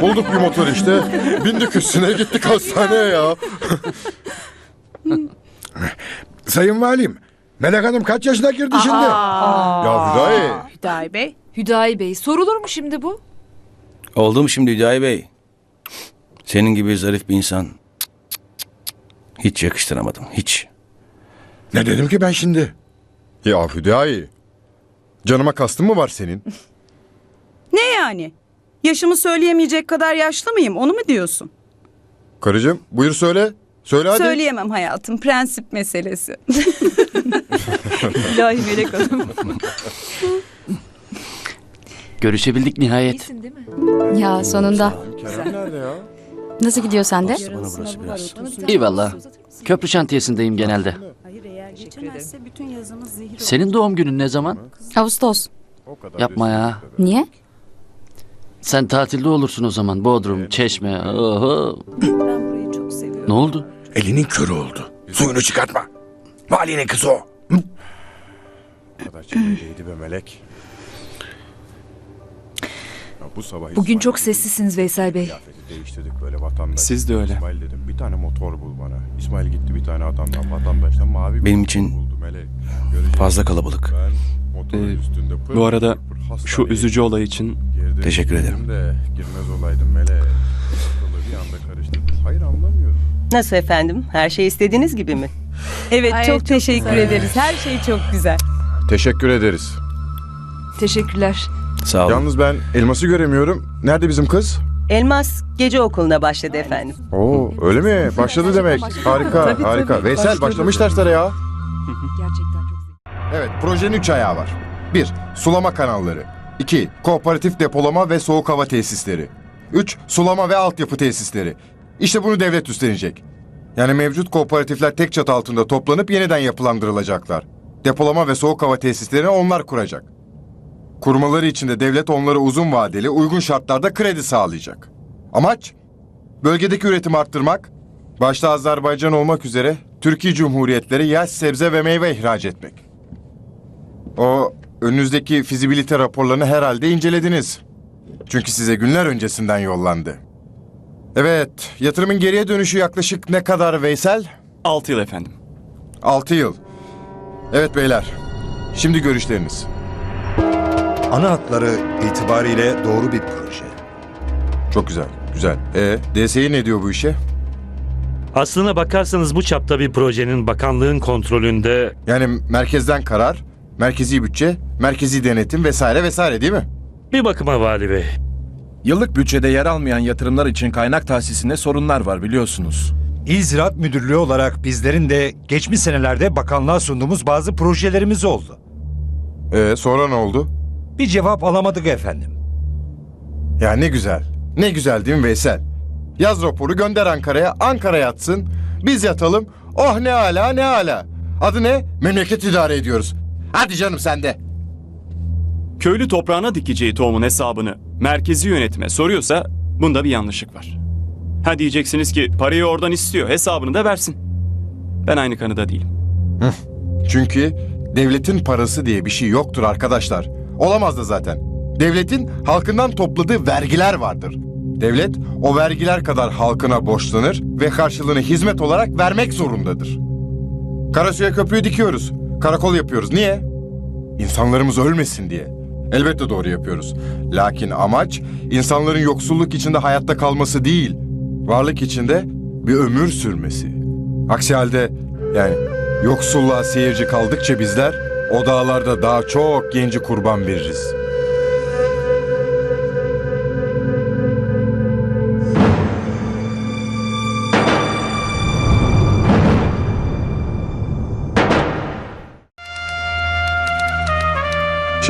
Bulduk bir motor işte. Bindik üstüne gittik hastaneye ya. Sayın Valim, Melek Hanım kaç yaşına girdi şimdi? Ya Hüdayi. Hüdayi Bey. Hüdayi Bey sorulur mu şimdi bu? Oldu mu şimdi Hüdayi Bey? Senin gibi zarif bir insan hiç yakıştıramadım. Hiç. Ne dedim ki ben şimdi? Ya Hüdayi. Canıma kastın mı var senin? Ne yani? Yaşımı söyleyemeyecek kadar yaşlı mıyım onu mu diyorsun? Karıcığım buyur söyle. Söyle hadi. Söyleyemem hayatım prensip meselesi. İlahi Melek Hanım. Görüşebildik nihayet. İyisin değil mi? Ya sonunda. Kerem nerede ya? Nasıl gidiyor sende? Bana burası biraz. İyi valla. Köprü şantiyesindeyim genelde. Hayır eğer geçemezse bütün yazımız zehir olur. Senin doğum günün ne zaman? Ağustos. O kadar Yapma ya. Niye? Sen tatilde olursun o zaman. Bodrum, Çeşme. Oho. Ben burayı çok seviyorum. Ne oldu? Elinin körü oldu. Suyunu çıkartma. Valinin kızı o. kadar be melek. Ya bu sabah Bugün İsmail çok dedim, sessizsiniz Veysel Bey. Kıyafeti değiştirdik böyle vatandaş. Siz de öyle. İsmail dedim bir tane motor bul bana. İsmail gitti bir tane adamdan vatandaştan mavi bir Benim motor için buldu melek. Göreceksin. Fazla kalabalık. Ben Ee, Bu arada şu üzücü olay için Teşekkür ederim. Nasıl efendim? Her şey istediğiniz gibi mi? Evet Ay, çok, çok teşekkür güzel. ederiz. Her şey çok güzel. Teşekkür ederiz. Teşekkürler. Sağ olun. Yalnız ben elması göremiyorum. Nerede bizim kız? Elmas gece okuluna başladı efendim. Oo öyle mi? Başladı demek. Harika, Tabii, harika. tabii. Veysel başlamış derslere ya. Evet, projenin üç ayağı var. 1. Sulama kanalları. 2. Kooperatif depolama ve soğuk hava tesisleri. 3. Sulama ve altyapı tesisleri. İşte bunu devlet üstlenecek. Yani mevcut kooperatifler tek çatı altında toplanıp yeniden yapılandırılacaklar. Depolama ve soğuk hava tesislerini onlar kuracak. Kurmaları için de devlet onlara uzun vadeli, uygun şartlarda kredi sağlayacak. Amaç? Bölgedeki üretimi arttırmak, başta Azerbaycan olmak üzere Türkiye Cumhuriyetleri yaş sebze ve meyve ihraç etmek. O önünüzdeki fizibilite raporlarını herhalde incelediniz. Çünkü size günler öncesinden yollandı. Evet, yatırımın geriye dönüşü yaklaşık ne kadar Veysel? 6 yıl efendim. 6 yıl. Evet beyler, şimdi görüşleriniz. Ana hatları itibariyle doğru bir proje. Çok güzel, güzel. E, DSİ ne diyor bu işe? Aslına bakarsanız bu çapta bir projenin bakanlığın kontrolünde Yani merkezden karar, merkezi bütçe, merkezi denetim vesaire vesaire değil mi? bir bakıma vali bey. Yıllık bütçede yer almayan yatırımlar için kaynak tahsisinde sorunlar var biliyorsunuz. İl Ziraat Müdürlüğü olarak bizlerin de geçmiş senelerde bakanlığa sunduğumuz bazı projelerimiz oldu. E, sonra ne oldu? Bir cevap alamadık efendim. Ya ne güzel. Ne güzel değil mi Veysel? Yaz raporu gönder Ankara'ya, Ankara yatsın. Biz yatalım. Oh ne ala ne ala. Adı ne? Memleket idare ediyoruz. Hadi canım sen de. Köylü toprağına dikeceği tohumun hesabını merkezi yönetime soruyorsa bunda bir yanlışlık var. Ha diyeceksiniz ki parayı oradan istiyor hesabını da versin. Ben aynı kanıda değilim. Çünkü devletin parası diye bir şey yoktur arkadaşlar. Olamaz da zaten. Devletin halkından topladığı vergiler vardır. Devlet o vergiler kadar halkına borçlanır ve karşılığını hizmet olarak vermek zorundadır. Karasuya köprüyü dikiyoruz. Karakol yapıyoruz. Niye? İnsanlarımız ölmesin diye. Elbette doğru yapıyoruz. Lakin amaç insanların yoksulluk içinde hayatta kalması değil, varlık içinde bir ömür sürmesi. Aksi halde yani yoksulluğa seyirci kaldıkça bizler o dağlarda daha çok genci kurban veririz.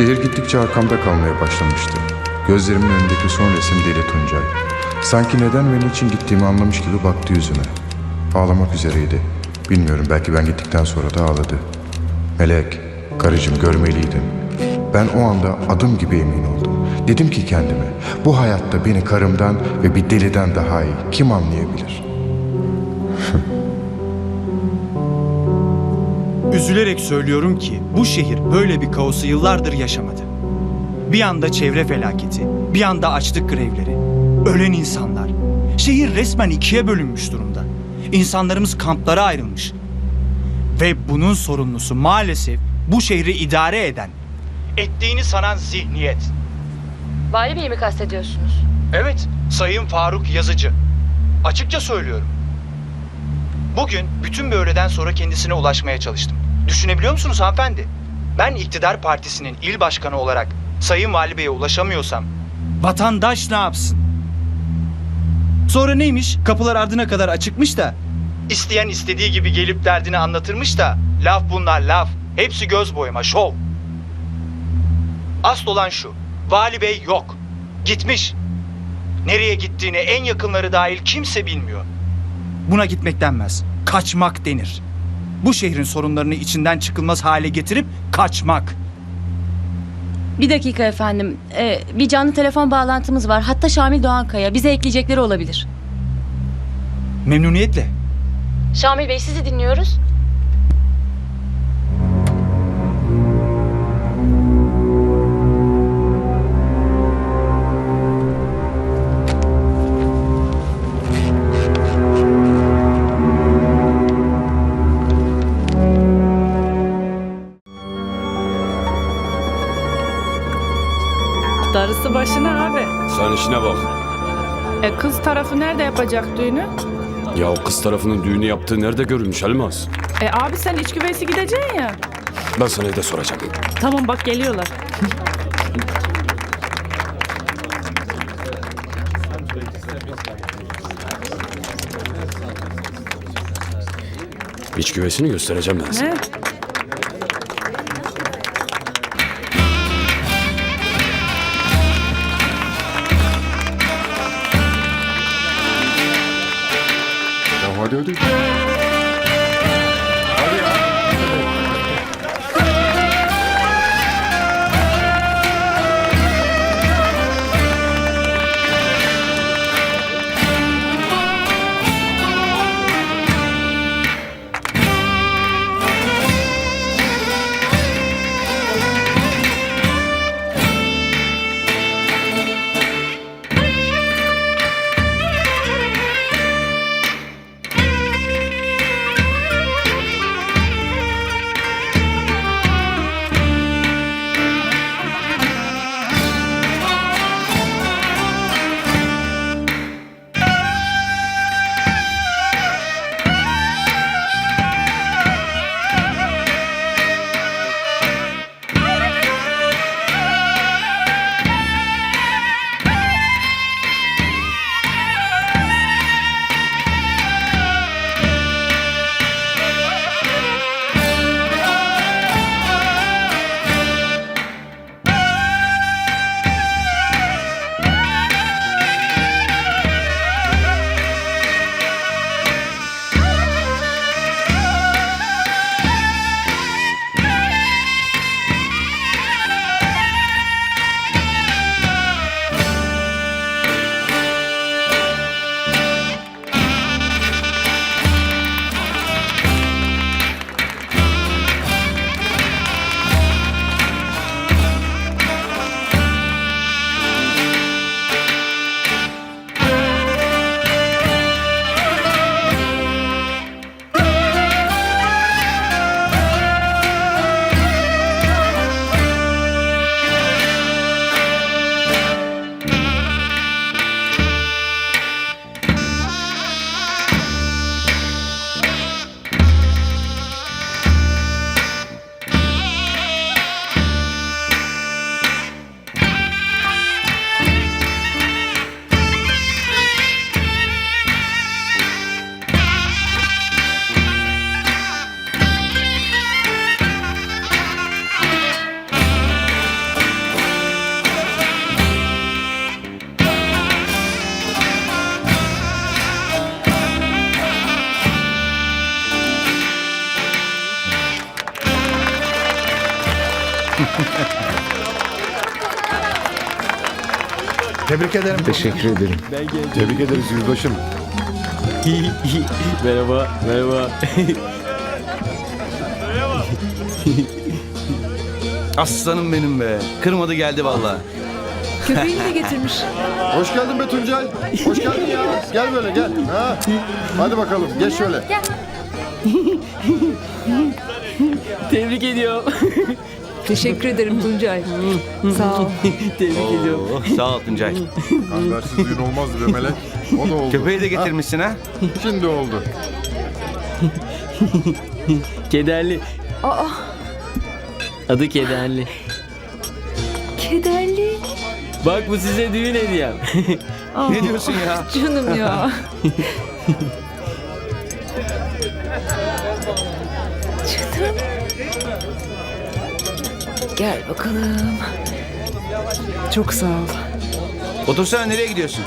Şehir gittikçe arkamda kalmaya başlamıştı. Gözlerimin önündeki son resim Deli Tuncay. Sanki neden ve niçin gittiğimi anlamış gibi baktı yüzüme. Ağlamak üzereydi. Bilmiyorum belki ben gittikten sonra da ağladı. Melek, karıcığım görmeliydin. Ben o anda adım gibi emin oldum. Dedim ki kendime, bu hayatta beni karımdan ve bir deliden daha iyi kim anlayabilir? Üzülerek söylüyorum ki bu şehir böyle bir kaosu yıllardır yaşamadı. Bir anda çevre felaketi, bir anda açlık grevleri. Ölen insanlar. Şehir resmen ikiye bölünmüş durumda. İnsanlarımız kamplara ayrılmış. Ve bunun sorumlusu maalesef bu şehri idare eden, ettiğini sanan zihniyet. Vali Bey'i mi kastediyorsunuz? Evet, Sayın Faruk Yazıcı. Açıkça söylüyorum. Bugün bütün bir öğleden sonra kendisine ulaşmaya çalıştım. Düşünebiliyor musunuz hanımefendi? Ben iktidar partisinin il başkanı olarak Sayın Vali Bey'e ulaşamıyorsam vatandaş ne yapsın? Sonra neymiş? Kapılar ardına kadar açıkmış da isteyen istediği gibi gelip derdini anlatırmış da laf bunlar laf. Hepsi göz boyama, şov. Asıl olan şu. Vali Bey yok. Gitmiş. Nereye gittiğini en yakınları dahil kimse bilmiyor. Buna gitmek denmez. Kaçmak denir. Bu şehrin sorunlarını içinden çıkılmaz hale getirip kaçmak. Bir dakika efendim. Ee, bir canlı telefon bağlantımız var. Hatta Şamil Doğankaya. Bize ekleyecekleri olabilir. Memnuniyetle. Şamil Bey sizi dinliyoruz. İşine bak. E kız tarafı nerede yapacak düğünü? Ya o kız tarafının düğünü yaptığı nerede görülmüş Elmas? E abi sen iç güveysi gideceksin ya. Ben sana evde soracağım. Tamam bak geliyorlar. İç güvesini göstereceğim ben sana. Ne? Hadi hadi. Tebrik ederim. Teşekkür ederim. Tebrik ederiz yüzbaşım. merhaba, merhaba. Aslanım benim be. Kırmadı geldi valla. Köpeğini de getirmiş. Hoş geldin be Tuncay. Hoş geldin ya. Gel böyle gel. Ha. Hadi bakalım geç şöyle. Tebrik ediyorum. Teşekkür ederim Tuncay. Sağ ol. Tebrik ediyorum. Sağ ol Tuncay. Habersiz düğün olmazdı be Melek. O da oldu. Köpeği de getirmişsin ha. Şimdi oldu. Kederli. Aa, Adı Kederli. kederli. Bak bu size düğün hediyem. Ne diyorsun ya? Canım ya. Gel bakalım. Çok sağ ol. Otursana nereye gidiyorsun?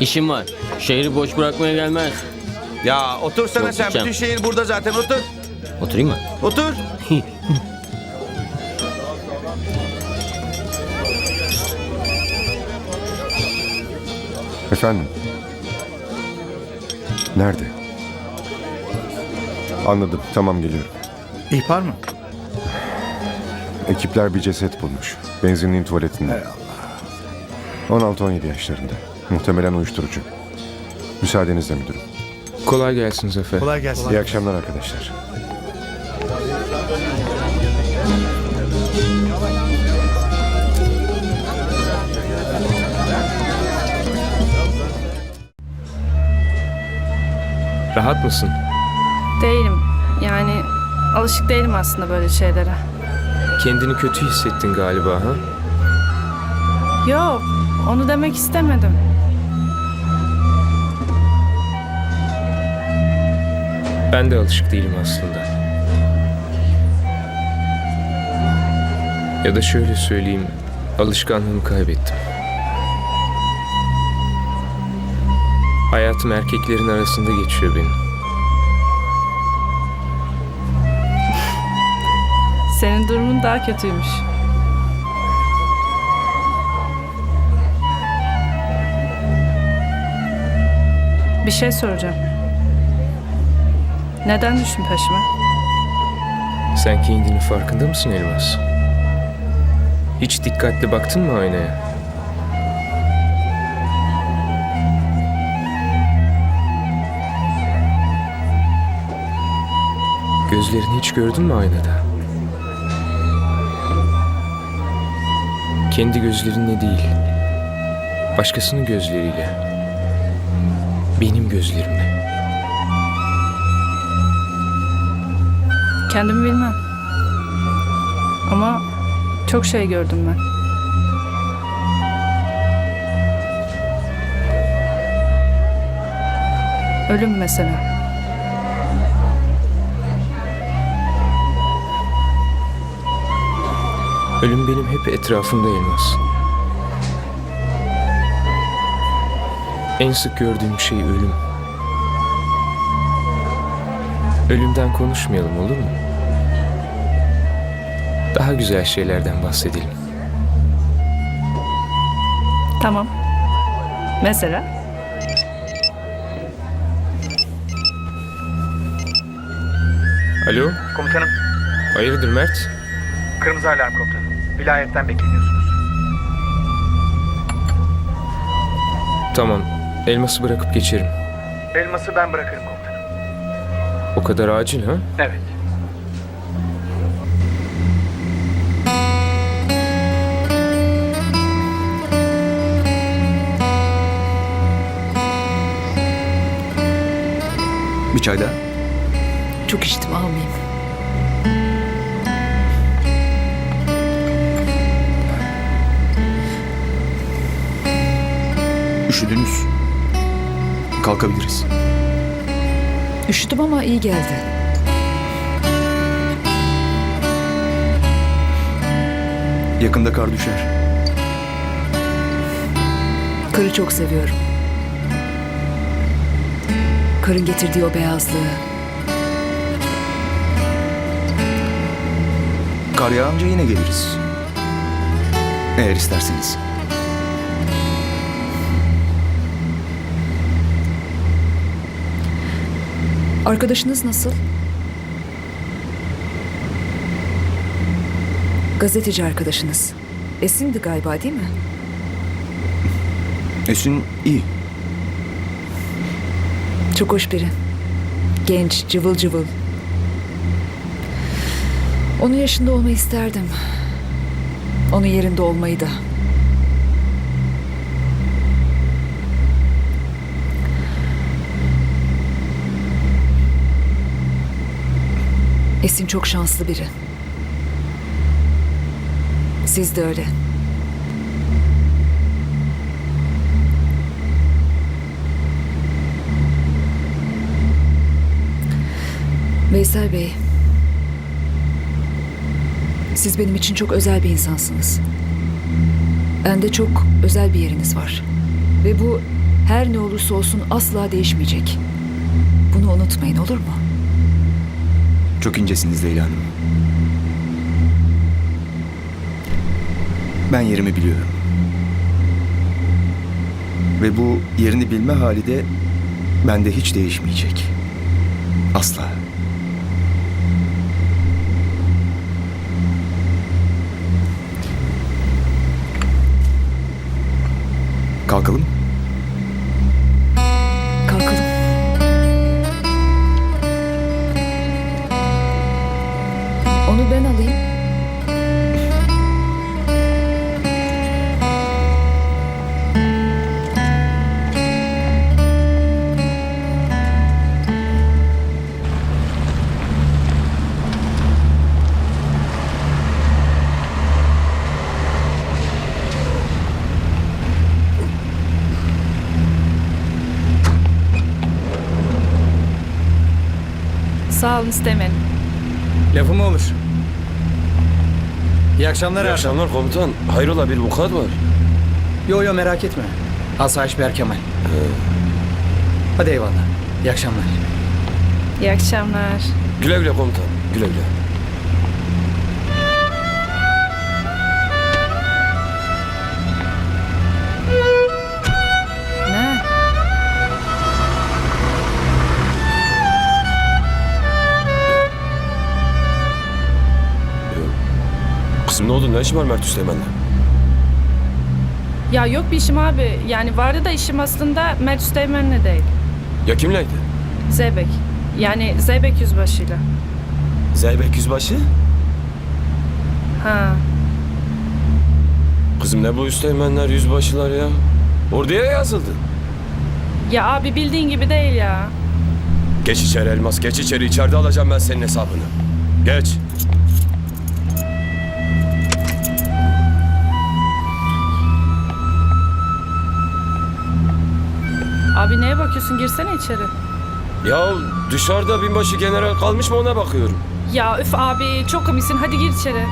İşim var. Şehri boş bırakmaya gelmez. Ya otursana Yok, sen. gideceğim. Bütün şehir burada zaten. Otur. Oturayım mı? Otur. Efendim? Nerede? Anladım. Tamam geliyorum. İhbar mı? Ekipler bir ceset bulmuş. Benzinliğin tuvaletinde. 16-17 yaşlarında. Muhtemelen uyuşturucu. Müsaadenizle müdürüm. Kolay gelsin Zafer. Kolay gelsin. İyi akşamlar arkadaşlar. Rahat mısın? Değilim. Yani alışık değilim aslında böyle şeylere. Kendini kötü hissettin galiba ha? Yok, onu demek istemedim. Ben de alışık değilim aslında. Ya da şöyle söyleyeyim, alışkanlığımı kaybettim. Hayatım erkeklerin arasında geçiyor benim. Senin durumun daha kötüymüş. Bir şey soracağım. Neden düştün peşime? Sen kendinin farkında mısın Elmas? Hiç dikkatli baktın mı aynaya? Gözlerini hiç gördün mü aynada? Kendi gözlerinle değil, başkasının gözleriyle, benim gözlerimle. Kendimi bilmem. Ama çok şey gördüm ben. Ölüm mesela. Ölüm benim hep etrafımda Elmas. En sık gördüğüm şey ölüm. Ölümden konuşmayalım olur mu? Daha güzel şeylerden bahsedelim. Tamam. Mesela? Alo, Komutanım, hayırdır Mert? kırmızı alarm komutanım. Vilayetten bekleniyorsunuz. Tamam, elması bırakıp geçerim. Elması ben bırakırım komutanım. O kadar acil ha? Evet. Bir çay daha. Çok içtim almayayım. Üşüdünüz. Kalkabiliriz. Üşüdüm ama iyi geldi. Yakında kar düşer. Karı çok seviyorum. Karın getirdiği o beyazlığı. Kar yağınca yine geliriz. Eğer isterseniz. Arkadaşınız nasıl? Gazeteci arkadaşınız. Esin'di galiba değil mi? Esin iyi. Çok hoş biri. Genç, cıvıl cıvıl. Onun yaşında olmayı isterdim. Onun yerinde olmayı da. Esin çok şanslı biri. Siz de öyle. Veysel Bey. Siz benim için çok özel bir insansınız. Bende çok özel bir yeriniz var. Ve bu her ne olursa olsun asla değişmeyecek. Bunu unutmayın olur mu? Çok incesiniz Leyla Hanım. Ben yerimi biliyorum. Ve bu yerini bilme hali de bende hiç değişmeyecek. Asla. Kalkalım. Kalkalım. Olun istemedim. Lafı mı olur? İyi akşamlar İyi akşamlar komutan. Hayrola bir vukuat var. Yo yo merak etme. Asayiş Berkemal. Hadi eyvallah. İyi akşamlar. İyi akşamlar. Güle güle komutan. Güle güle. Oldu? Ne işin var Mert Üsteğmen'le? Ya yok bir işim abi. Yani vardı da işim aslında Mert Üsteğmen'le değil. Ya kimleydi? Zeybek. Yani Zeybek yüzbaşıyla. Zeybek Yüzbaşı. Ha. Kızım ne bu Üsteğmenler, Yüzbaşılar ya? Orduya yazıldı. Ya abi bildiğin gibi değil ya. Geç içeri Elmas, geç içeri. İçeride alacağım ben senin hesabını. Geç. Abi neye bakıyorsun? Girsene içeri. Ya dışarıda binbaşı general kalmış mı ona bakıyorum. Ya üf abi çok komiksin. Hadi gir içeri.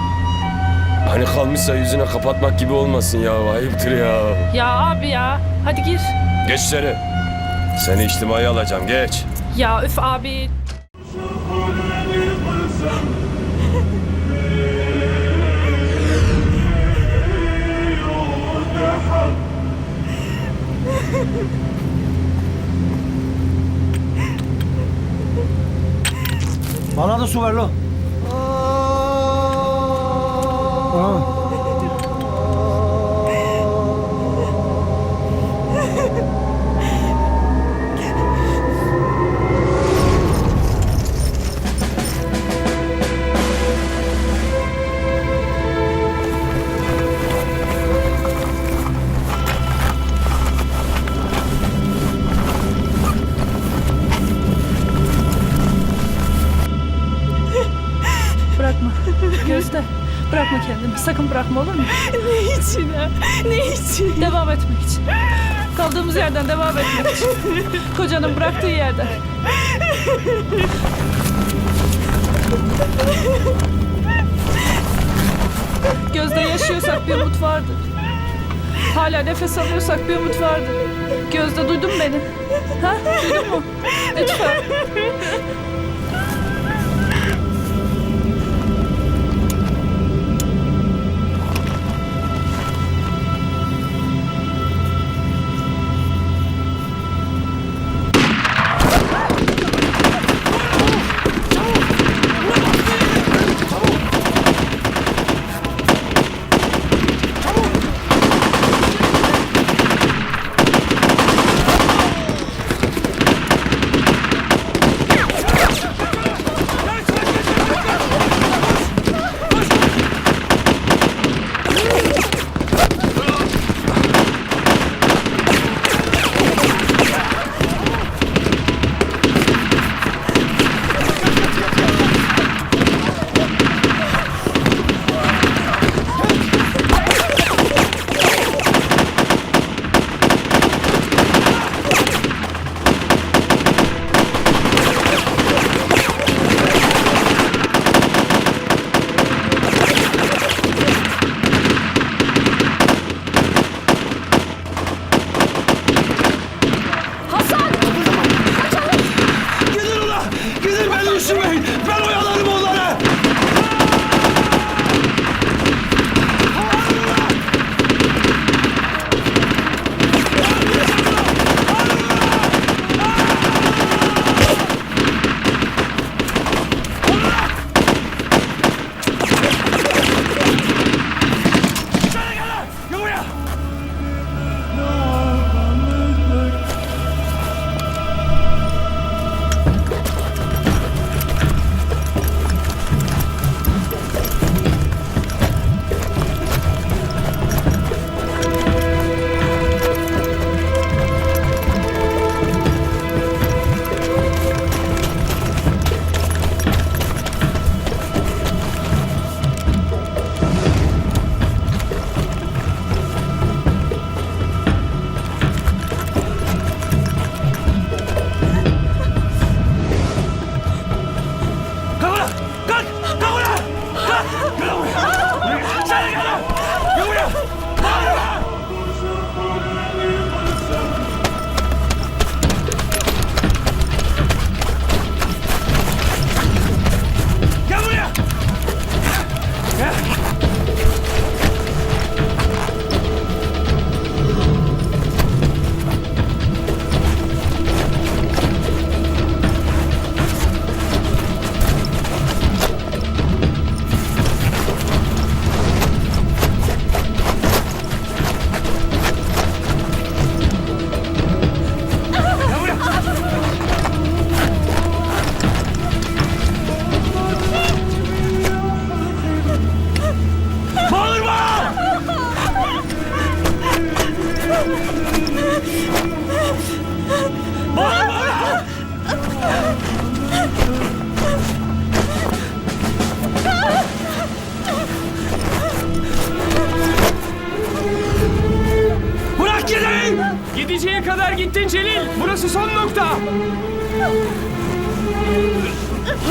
Hani kalmışsa yüzüne kapatmak gibi olmasın ya. Ayıptır ya. Ya abi ya. Hadi gir. Geç içeri. Seni içtimai alacağım, geç. Ya üf abi. Bana da su ver lo. Bırakma. Sakın bırakma olur mu? Ne için ha? Ne için? Devam etmek için. Kaldığımız yerden devam etmek için. Kocanın bıraktığı yerden. Gözde yaşıyorsak bir umut vardır. Hala nefes alıyorsak bir umut vardır. Gözde duydun beni? Ha? Duydun mu? Lütfen.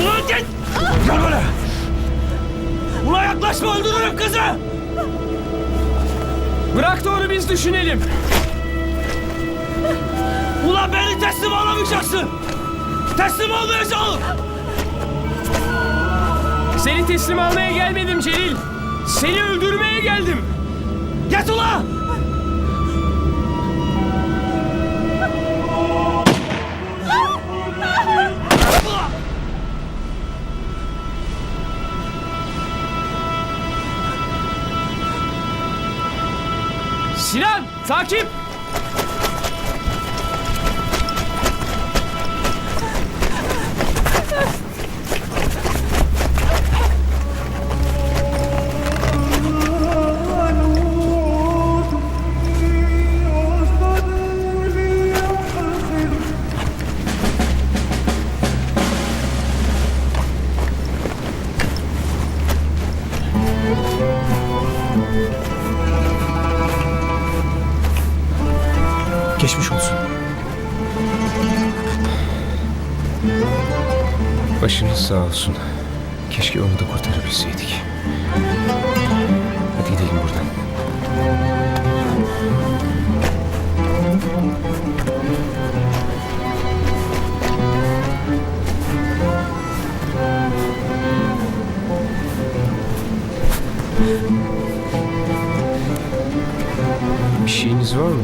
Ulan git! Gel bana! Ulan yaklaşma öldürürüm kızı! Bırak da onu biz düşünelim. Ulan beni teslim alamayacaksın! Teslim olmayacağım! Seni teslim almaya gelmedim Celil. Seni öldürmeye geldim. Git ulan! Takip. Başınız sağ olsun. Keşke onu da kurtarabilseydik. Hadi gidelim buradan. Bir şeyiniz var mı?